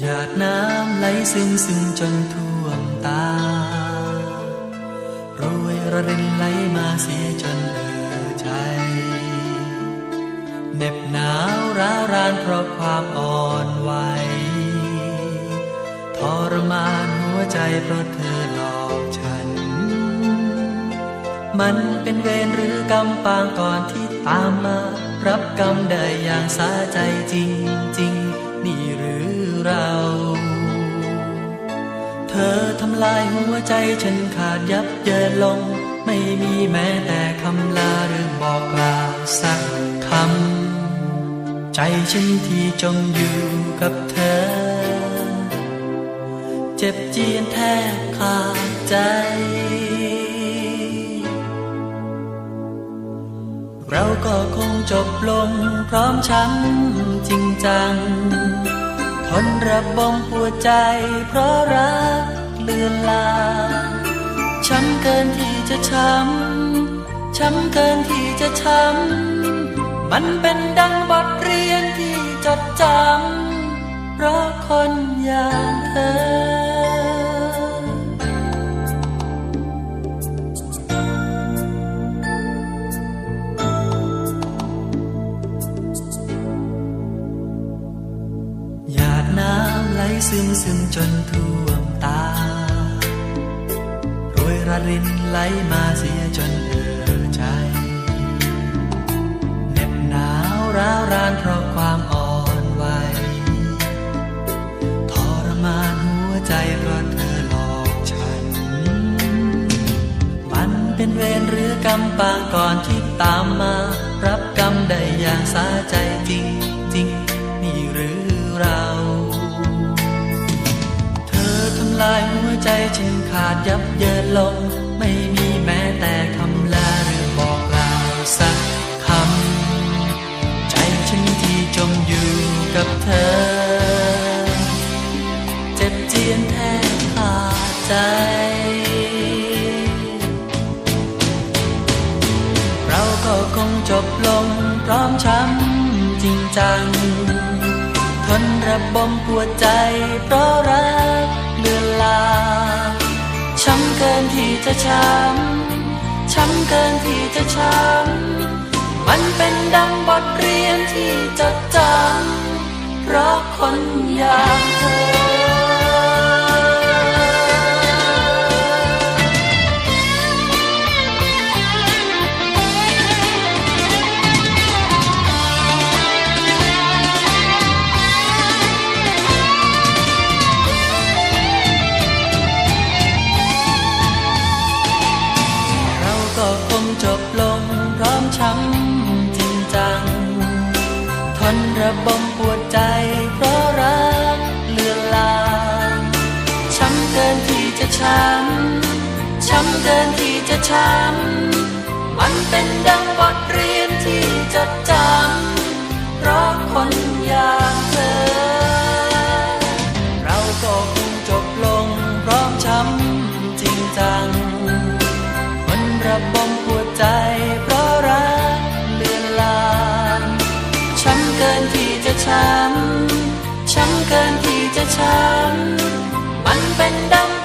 หยาดน้ำไหลซึมซึมจนท่วมตาโรยระรินไหลมาเสียจนเอือใจเหน็บหนาวร้าวรานเพราะความอ่อนไหวทรมานหัวใจเพราะเธอหลอกฉัน มันเป็นเวรหรือกรรมปางก่อนที่ตามมา รับกรรมได้อย่างสาใจจริงจริงนี่หรื หัวใจฉันขาดยับเยินลง ไม่มีแม้แต่คำลาหรือบอกกล่าวสักคำ ใจฉันที่จมอยู่กับเธอ เจ็บเจียนแทบขาดใจ เราก็คงจบลงพร้อมช้ำจริงจัง ทนระบมปวดใจเพราะรัก เลือนลางช้ำเกินที่จะช้ำ ช้ำเกินที่จะช้ำ มันเป็นดังบทเรียนที่จดจำ เพราะคนอย่างเธอหยาดน้ำไหลซึมซึมจนทั่ว รระรินไหลมาเสียจนเอือใจเหน็บหนาวร้าวรานเพราะความอ่อนไหวทรมานหัวใจเพราะเธอหลอกฉัน มันเป็นเวรหรือกรรมปางก่อนที่ตามมา รับกรรมได้อย่างสา ขาดยับเยินลง ไม่มีแม้แต่คำลาหรือบอกกล่าวสักคำ ใจฉันที่จมอยู่กับเธอ เจ็บเจียนแทบขาดใจ เราก็คงจบลงพร้อมช้ำจริงจัง ทนระบมปวดใจเพราะรัก จะช้ำ ช้ำเกินที่จะช้ำ มันเป็นดังบทเรียนที่จดจำเพราะคนอยาก บ่มปวดใจ เพราะรักเลือนลางช้ำเกินที่จะช้ำช้ำเกินที่จะช้ำ ช้ำช้ำเกินที่จะช้ำมันเป็นดัง